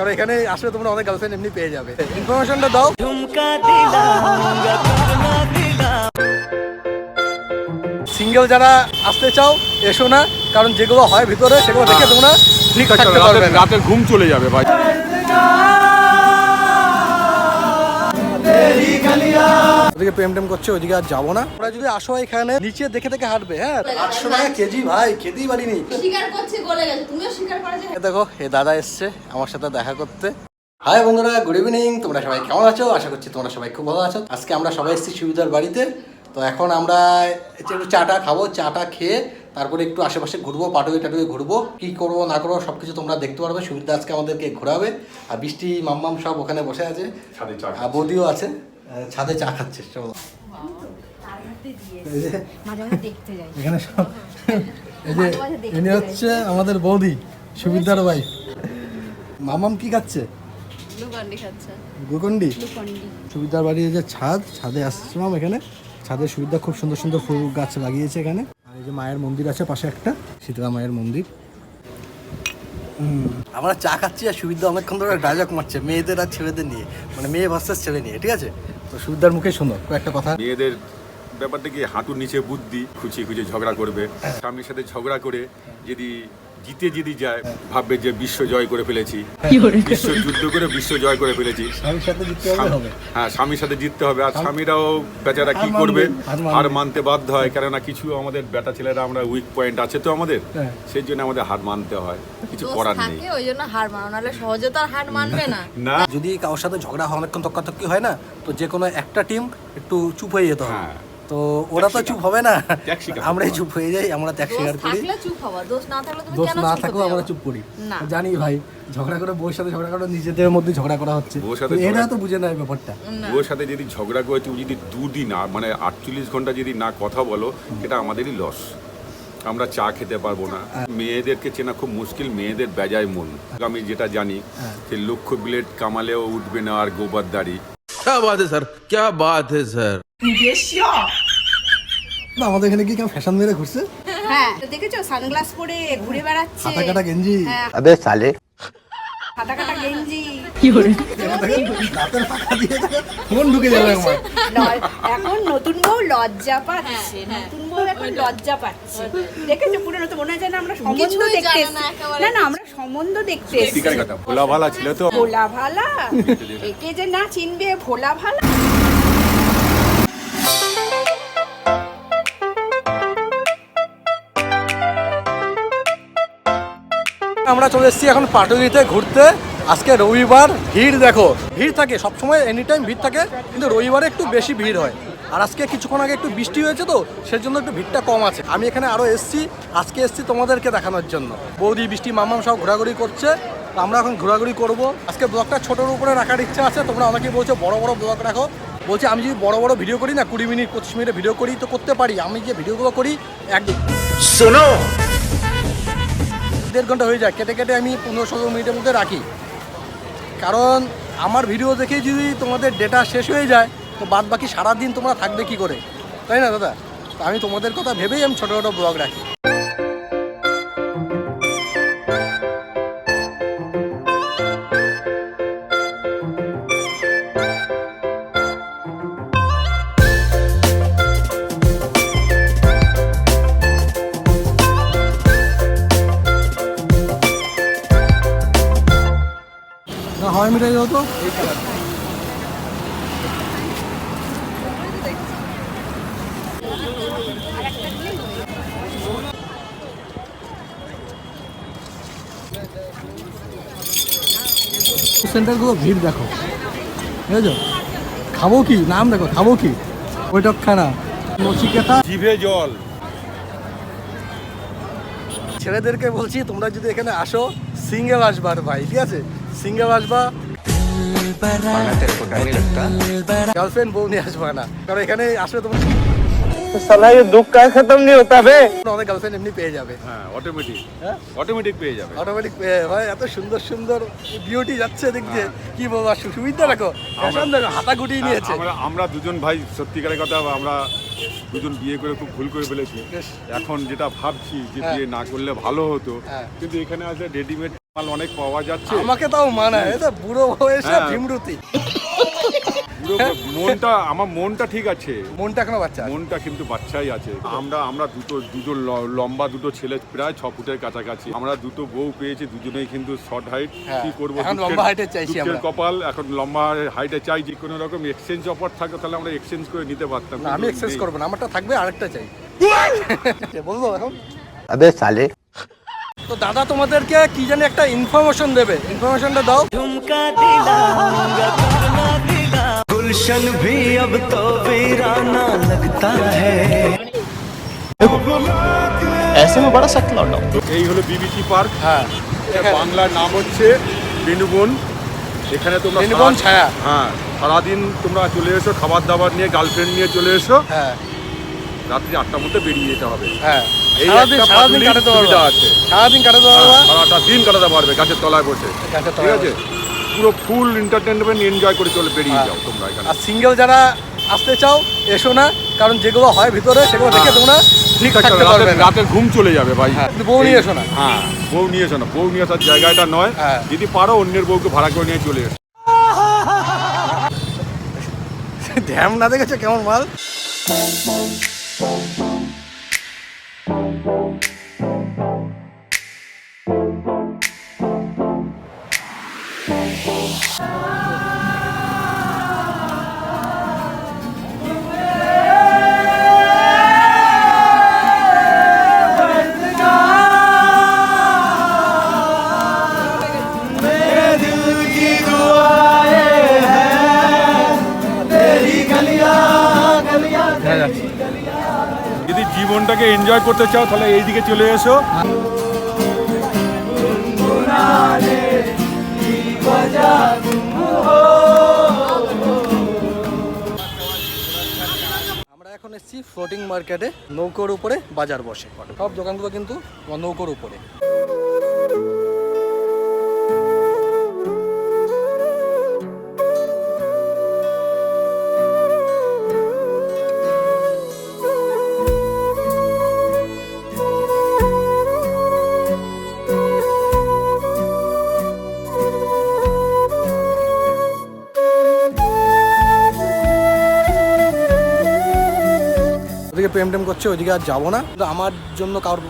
কারণ এখানে আসলে তোমরা অনেক গার্লফ্রেন্ড এমনি পেয়ে যাবে। ইনফরমেশনটা দাও। সিঙ্গেল যারা আসতে চাও এসো না কারণ যেগুলো হয় ভিতরে সেগুলো দেখে তোমরা ঠিক থাকতে রাতে ঘুম চলে যাবে ভাই। ওদিকে প্রেম টেম করছে ওইদিকে আর যাব না। ওরা যদি আসো এখানে নিচে দেখে দেখে হাঁটবে হ্যাঁ? আটশো টাকা কেজি ভাই খেতেই পারিনি। স্বীকার করছে গলে গেছে। তুমিও স্বীকার করা দেখো এ দাদা এসছে আমার সাথে দেখা করতে। হাই বন্ধুরা গুড ইভিনিং তোমরা সবাই কেমন আছো? আশা করছি তোমরা সবাই খুব ভালো আছো। আজকে আমরা সবাই এসেছি সুবিধার বাড়িতে। তো এখন আমরা একটু চাটা খাব চাটা খেয়ে তারপরে একটু আশেপাশে ঘুরবো পাটুয়ে টাটুয়ে ঘুরবো। কি করব না করব সব কিছু তোমরা দেখতে পারবে। সুবিধা আজকে আমাদেরকে ঘোরাবে। আর বৃষ্টি মাম্মাম সব ওখানে বসে আছে। আর বৌদিও আছে। ছাদে চা খাচ্ছে চলো। এখানে সব এই যে ইনি হচ্ছে আমাদের বৌদি সুবিধার ভাই মামাম কি খাচ্ছে? গ্লুকন্ডি খাচ্ছে। গুকন্ডি সুবিধার বাড়ির যে ছাদ ছাদে আসছিলাম এখানে। ছাদের সুবিধা খুব সুন্দর সুন্দর ফুল গাছ লাগিয়েছে এখানে। এই যে মায়ের মন্দির আছে পাশে একটা শীতলা মায়ের মন্দির। আমরা চা খাচ্ছি আর সুবিধা অনেকক্ষণ ধরে ডায়লগ মারছে মেয়েদের আর ছেলেদের নিয়ে মানে মেয়ে ভার্সেস ছেলে নিয়ে ঠিক আছে? তো সুবিধার মুখে শোনো কয়েকটা কথা। মেয়েদের ব্যাপারটা কি হাঁটুর নিচে বুদ্ধি খুঁচিয়ে খুঁচিয়ে ঝগড়া করবে স্বামীর সাথে ঝগড়া করে যদি জিতে যদি যায় ভাববে যে বিশ্ব জয় করে ফেলেছি। বিশ্ব যুদ্ধ করে বিশ্ব জয় করে ফেলেছি। স্বামীর সাথে জিততে হবে হবে। হ্যাঁ স্বামীর সাথে জিততে হবে। আর স্বামীরাও বেচারা কি করবে হার মানতে বাধ্য হয়। কেননা কিছু আমাদের বেটা ছেলেরা আমরা উইক পয়েন্ট আছে তো আমাদের। হ্যাঁ। সেই জন্য আমাদের হার মানতে হয়। কিছু করার নেই। ওই জন্য হার সহজে তো হার মানবে না। না। যদি কারোর সাথে ঝগড়া হয় অনেকক্ষণ তক্কাতক্কি হয় না তো যে কোনো একটা টিম একটু চুপ হয়ে যেতে হবে। হ্যাঁ। তো ওরা তো চুপ হবে না ত্যাগ স্বীকার আমরাই চুপ হয়ে যাই আমরা ত্যাগ দোষ স্বীকার করি থাকলে চুপ হবা দোষ না থাকলে তুমি দোষ কেন না চুপ থাকলেও হতে আমরা যাবা? চুপ করি না। জানি ভাই ঝগড়া করে বউর সাথে ঝগড়া করে নিজেদের মধ্যে ঝগড়া করা হচ্ছে বউর সাথে তো এরা ঝগড়া- তো বুঝে নেয় ব্যাপারটা না। ওর সাথে যদি ঝগড়া করে তুমি যদি দুদিন না মানে আটচল্লিশ ঘন্টা যদি না কথা বলো এটা আমাদেরই লস আমরা চা খেতে পারবো না মেয়েদেরকে চেনা খুব মুশকিল মেয়েদের বেজায় মন আমি যেটা জানি যে লক্ষ বিলেট কামালেও উঠবে না আর গোবার দাড়ি क्या बात है सर क्या बात है सर না আমাদের এখানে কি কেউ ফ্যাশন মেরে ঘুরছে? হ্যাঁ দেখেছ? সানগ্লাস পরে ঘুরে বেড়াচ্ছে। হাতা কাটা গেঞ্জি। হ্যাঁ। হাতা কাটা গেঞ্জি। দাঁতের ফাঁকা দিয়ে ফোন ঢুকে যাবে আমার। এখন নতুন বউ লজ্জা পাচ্ছে। নতুন বউ এখন লজ্জা পাচ্ছে। দেখেছ? পুরো নতুন মনে হয় যেন আমরা সম্বন্ধ দেখতে না না আমরা সম্বন্ধ দেখতে ভোলা ভালা ছিল তো। ভোলা ভালা একে যে না চিনবে ভোলা ভালা আমরা চলে এসেছি এখন পাটুলিতে ঘুরতে। আজকে রবিবার, ভিড় দেখো। ভিড় থাকে সবসময় এনি টাইম ভিড় থাকে, কিন্তু রবিবারে একটু বেশি ভিড় হয়। আর আজকে কিছুক্ষণ আগে একটু বৃষ্টি হয়েছে তো, সেজন্য একটু ভিড়টা কম আছে। আমি এখানে আরও এসেছি, আজকে এসেছি তোমাদেরকে দেখানোর জন্য। বৌদি, বৃষ্টি মামাম সব ঘোরাঘুরি করছে আমরা এখন ঘোরাঘুরি করব। আজকে ব্লগটা ছোটোর উপরে রাখার ইচ্ছা আছে, তোমরা অনেকেই বলছো বড় বড় ব্লগ রাখো। বলছি আমি যদি বড় বড় ভিডিও করি না, কুড়ি মিনিট, পঁচিশ মিনিটের ভিডিও করি, তো করতে পারি। আমি যে ভিডিওগুলো করি এক দেড় ঘণ্টা হয়ে যায়, কেটে কেটে আমি পনেরো ষোলো মিনিটের মধ্যে রাখি। কারণ আমার ভিডিও দেখে যদি তোমাদের ডেটা শেষ হয়ে যায়, তো বাদ বাকি সারাদিন তোমরা থাকবে কি করে? তাই না, দাদা? তো আমি তোমাদের কথা ভেবেই আমি ছোটো ছোটো ব্লগ রাখি। হয় মিটাই দাও তো। সেন্টারগুলো ভিড় দেখো। বুঝেছ? খাব কি? নাম দেখো খাব কি? ওইটক খানা নচিকেতা জিভে জল। ছেলেদেরকে বলছি তোমরা যদি এখানে আসো সিঙ্গেল আসবার ভাই ঠিক আছে? সিঙ্গেল আসবা গার্লফ্রেন্ড বউ নিয়ে আসবা না। কারণ এখানে আসলে তোমরা তোমরা অনেক গার্লফ্রেন্ড এমনি পেয়ে যাবে। হ্যাঁ অটোমেটিক হ্যাঁ? অটোমেটিক পেয়ে যাবে। অটোমেটিক ভাই এত সুন্দর সুন্দর বিউটি যাচ্ছে দেখতে কি বাবা সুবিধা হাতা গুটিয়ে নিয়েছে। আমরা আমরা দুজন ভাই সত্যিকারের কথা আমরা দুজন বিয়ে করে খুব ভুল করে ফেলেছি। বেশ। এখন যেটা ভাবছি যে হ্যাঁ। বিয়ে না করলে ভালো হতো। হ্যাঁ। কিন্তু এখানে আছে রেডিমেড মাল অনেক পাওয়া যাচ্ছে। আমাকে তাও মানায় এটা বুড়ো বয়সে হ্যাঁ। ভীমরুতি। মনটা আমার মনটা ঠিক আছে। মনটা এখনও বাচ্চা মনটা কিন্তু বাচ্চাই আছে। আমরা আমরা দুটো দুটো লম্বা দুটো ছেলে প্রায় ছ ফুটের কাছাকাছি। আমরা দুটো বউ পেয়েছি দুজনেই কিন্তু শর্ট হাইট হ্যাঁ, কি করব লম্বা হাইটে চাইছি কপাল এখন লম্বা হাইটে চাই যে কোনো রকম এক্সচেঞ্জ অফার থাকে তাহলে আমরা এক্সচেঞ্জ করে নিতে পারতাম। আমি এক্সচেঞ্জ করব না আমারটা থাকবে আরেকটা চাই। বলব এখন? আবে সালে তো দাদা তোমাদেরকে কি জানি একটা ইনফরমেশন দেবে ইনফরমেশনটা দাও झुमका दिलाऊंगा करना दिला गुलशन भी अब तो वीराना लगता है ऐसे में बड़ा सख्त लौटा এই হলো বিবিসি পার্ক হ্যাঁ বাংলার নাম হচ্ছে বেনুবন এখানে তোমরা বেনুবন সারা- ছায়া। হ্যাঁ সারাদিন তোমরা চলে এসো খাবার দাবার নিয়ে গার্লফ্রেন্ড নিয়ে চলে এসো হ্যাঁ রাত্রি আটটার মধ্যে বেরিয়ে যেতে হবে হ্যাঁ এই সারাদিন কাটাতে সুবিধা আছে। সারাদিন কাটাতে পারবা? হ্যাঁ, সারাটা দিন কাটাতে পারবে গাছের তলায় বসে। ঠিক আছে? পুরো ফুল এন্টারটেনমেন্ট এনজয় করে চলে বেরিয়ে হ্যাঁ। যাও তোমরা এখানে। আর সিঙ্গেল যারা আসতে চাও এসো না কারণ যেগুলো হয় ভিতরে সেগুলো দেখে হ্যাঁ। তোমরা ঠিক থাকতে পারবে রাতের ঘুম চলে যাবে ভাই। হ্যাঁ, বউ নিয়ে এসো না। হ্যাঁ বউ নিয়ে এসো না। বউ নিয়ে আসার জায়গাটা নয়। হ্যাঁ। যদি পারো অন্যের বউকে ভাড়া করে নিয়ে চলে এসো। ধ্যাম না দেখেছ কেমন মাল? জীবনটাকে এনজয় করতে চাও, তাহলে এই দিকে চলে এসো। আমরা এখন এসেছি ফ্লোটিং মার্কেটে নৌকোর উপরে বাজার বসে। সব দোকানগুলো কিন্তু নৌকোর উপরে। প্রেম টেম করছে, ওইদিকে আর যাব না। কিন্তু আমার জন্য কারোর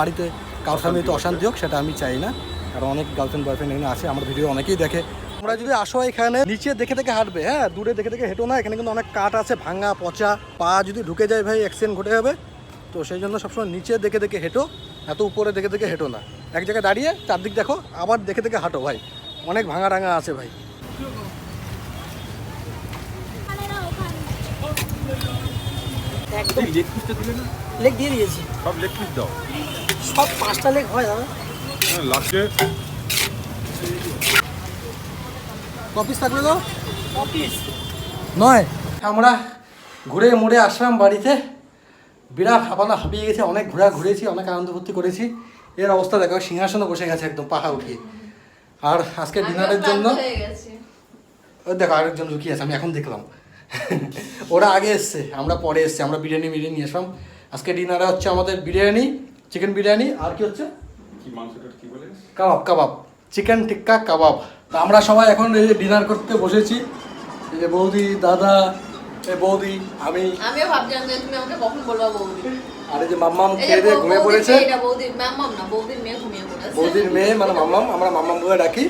বাড়িতে কারোর সামনে তো অশান্তি হোক, সেটা আমি চাই না। কারণ অনেক গার্লফ্রেন্ড বয়ফ্রেন্ড এখানে আসে আমার ভিডিও অনেকেই দেখে। তোমরা যদি আসো এখানে, নিচে দেখে দেখে হাঁটবে হ্যাঁ দূরে দেখে দেখে হেঁটো না, এখানে কিন্তু অনেক কাঠ আছে, ভাঙা, পচা, পা যদি ঢুকে যায় ভাই অ্যাক্সিডেন্ট ঘটে যাবে। তো সেই জন্য সবসময় নিচে দেখে দেখে হেঁটো, এত উপরে দেখে দেখে হেঁটো না। এক জায়গায় দাঁড়িয়ে, চারদিক দেখো, আবার দেখে দেখে হাঁটো ভাই। অনেক ভাঙা টাঙা আছে ভাই। লেগ দিয়ে দিয়েছি। সব লেগ পিস দাও। সব পাঁচটা লেগ হয় দাদা। হ্যাঁ লাস্টে কপিস থাকবে তো? নয়। আমরা ঘুরে মুড়ে আসলাম বাড়িতে। বিরাট হাঁপানা হাঁপিয়ে গেছে অনেক ঘোরা ঘুরেছি অনেক আনন্দ ফুর্তি করেছি। এর অবস্থা দেখো সিংহাসনে বসে গেছে একদম পাহা উঠিয়ে। আর আজকে ডিনারের জন্য ওই দেখো আরেকজন লুকিয়ে আছে আমি এখন দেখলাম। ওরা আগে এসছে আমরা পরে এসছি আমরা বিরিয়ানি বিরিয়ানি নিয়ে আসলাম। আজকে ডিনারে হচ্ছে আমাদের বিরিয়ানি চিকেন বিরিয়ানি আর কি হচ্ছে? কি মাংসটা কি বলে? Kebab kebab chicken tikka kebab. তো আমরা সবাই এখন এই যে ডিনার করতে বসেছি। এই যে বৌদি দাদা এই বৌদি আমি। আমিও ভাবছিলাম যে তুমি আমাকে কখন বলবা বৌদি। আর এই যে মাম্মাম খেয়ে দিয়ে ঘুমিয়ে পড়েছে। এটা বৌদির ম্যাম না বৌদির মেয়ে ঘুমিয়ে পড়েছে। বৌদির মেয়ে মানে মাম্মাম আমরা মাম্মাম বলে ডাকি।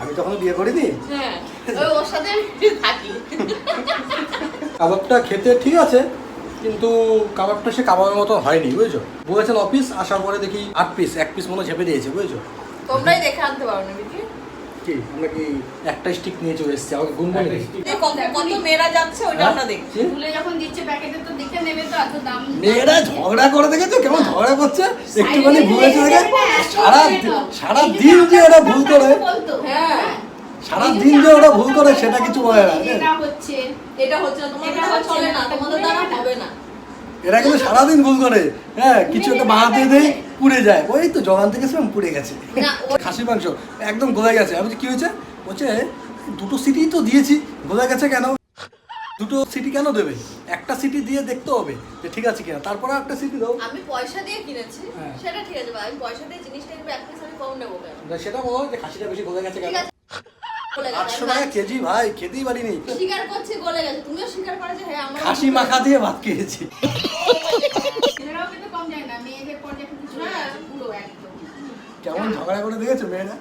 আমি তখন বিয়ে করিনি? হ্যাঁ ওই ওর সাথে থাকি। কাবাবটা খেতে ঠিক আছে কিন্তু কাবাবটা সে কাবাবের মতো হয়নি বুঝেছ? বলেছেন অফিস আসার পরে দেখি আট পিস এক পিস মনে ঝেপে দিয়েছে বুঝেছ? তোমরাই দেখে আনতে পারো না কি? আমরা কি একটা স্টিক নিয়ে চলে এসেছি? আমাকে? কত মেয়েরা যাচ্ছে ওইটা আমরা দেখছি। কি? যখন দিচ্ছে প্যাকেটে তো দেখে নেবে তো এত দাম। মেয়েরা ঝগড়া করে দেখেছ? কেমন ঝগড়া করছে? একটুখানি ঘুরেছে দেখে? সারা সারা দিন যে ওরা ভুল করে। হ্যাঁ। সারা দিন যে ওরা ভুল করে সেটা কিছু হয় না। এটা হচ্ছে এটা হচ্ছে তোমাদের এটা দ্বারা হচ্ছে চলে না, না তোমাদের দ্বারা হবে না। এরা কিন্তু সারাদিন ভুল করে। হ্যাঁ কিছু একটা বানাতে দেয় পুড়ে যায়। ওই তো জগান থেকে শুনলাম পুড়ে গেছে। খাসি মাংস একদম গলে গেছে। আমি কি হয়েছে? বলছে দুটো সিটি তো দিয়েছি গলে গেছে কেন? দুটো সিটি কেন দেবে? একটা সিটি দিয়ে দেখতে হবে যে ঠিক আছে কিনা। তারপরে একটা সিটি দাও। আমি পয়সা দিয়ে কিনেছি হ্যাঁ। সেটা ঠিক আছে ভাই। আমি পয়সা দিয়ে জিনিসটা পিস আমি কম নেব কেন? সেটা বলো যে খাসিটা বেশি গলে গেছে কেন? আটশো আমি টাকা কেজি ভাই খেতেই পারিনি। স্বীকার করছি গলে গেছে। তুমিও স্বীকার করো যে হ্যাঁ আমার খাসি মাখা দিয়ে ভাত খেয়েছি। ছেলেরাও কিন্তু কম যায় না মেয়েদের পর্যায়ে কিন্তু চলে হ্যাঁ। গেছে পুরো একদম। কেমন ঝগড়া করে দেখেছ মেয়েরা?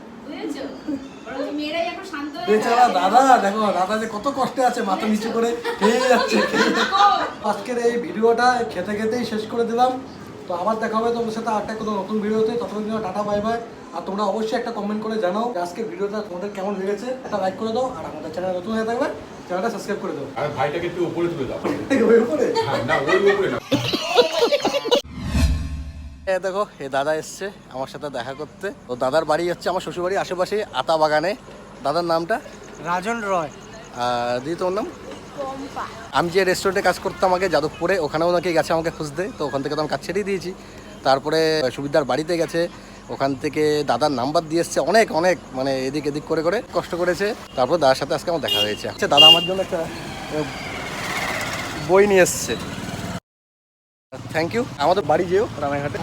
হয়ে বেচারা দাদা দেখো দাদা যে কত কষ্টে আছে মাথা নিচু করে খেয়ে যাচ্ছে। আজকের এই ভিডিওটা খেতে খেতেই শেষ করে দিলাম। তো আবার দেখা হবে তোমাদের সাথে আরেকটা কোনো নতুন ভিডিওতে। ততক্ষণ জন্য টাটা বাই বাই। আর তোমরা অবশ্যই একটা কমেন্ট করে জানাও যে আজকের ভিডিওটা তোমাদের কেমন লেগেছে। একটা লাইক করে দাও আর আমাদের চ্যানেল নতুন হয়ে থাকবে চ্যানেলটা সাবস্ক্রাইব করে দাও। আর ভাইটাকে একটু উপরে তুলে দাও। ওই উপরে? হ্যাঁ না ওই উপরে না। এ দেখো এ দাদা এসছে আমার সাথে দেখা করতে। তো দাদার বাড়ি হচ্ছে আমার শ্বশুরবাড়ির আশেপাশে আতা বাগানে। দাদার নামটা? রাজন রয়। আর দিদি তোমার নাম? আমি যে রেস্টুরেন্টে কাজ করতাম আগে যাদবপুরে ওখানেও নাকি গেছে আমাকে খুঁজতে তো ওখান থেকে তো আমি কাজ ছেড়েই দিয়েছি। তারপরে সুবিধার বাড়িতে গেছে ওখান থেকে দাদার নাম্বার দিয়ে এসছে অনেক অনেক মানে এদিক এদিক করে করে কষ্ট করেছে। তারপর দাদার সাথে আজকে আমার দেখা হয়েছে। আচ্ছা দাদা আমার জন্য একটা বই নিয়ে এসছে। থ্যাংক ইউ আমাদের বাড়ি যেও রানাঘাটে